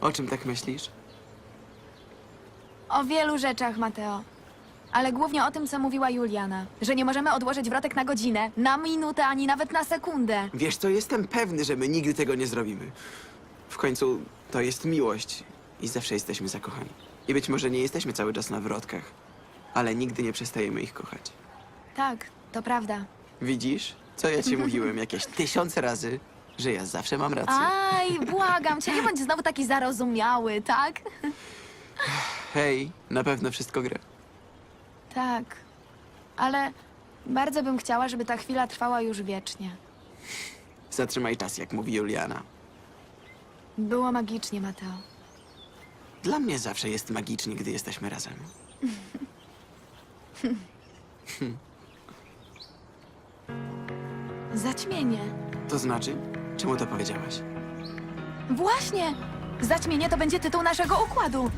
O czym tak myślisz? O wielu rzeczach, Mateo. Ale głównie o tym, co mówiła Juliana. Że nie możemy odłożyć wrotek na godzinę, na minutę, ani nawet na sekundę. Wiesz co, jestem pewny, że my nigdy tego nie zrobimy. W końcu to jest miłość i zawsze jesteśmy zakochani. I być może nie jesteśmy cały czas na wrotkach, ale nigdy nie przestajemy ich kochać. Tak, to prawda. Widzisz, co ja ci mówiłem jakieś tysiące razy, że ja zawsze mam rację. Aj, błagam cię, nie bądź znowu taki zarozumiały, tak? Hej, na pewno wszystko gra. Tak. Ale bardzo bym chciała, żeby ta chwila trwała już wiecznie. Zatrzymaj czas, jak mówi Juliana. Było magicznie, Mateo. Dla mnie zawsze jest magicznie, gdy jesteśmy razem. Zaćmienie. To znaczy? Czemu to powiedziałaś? Właśnie! Zaćmienie to będzie tytuł naszego układu.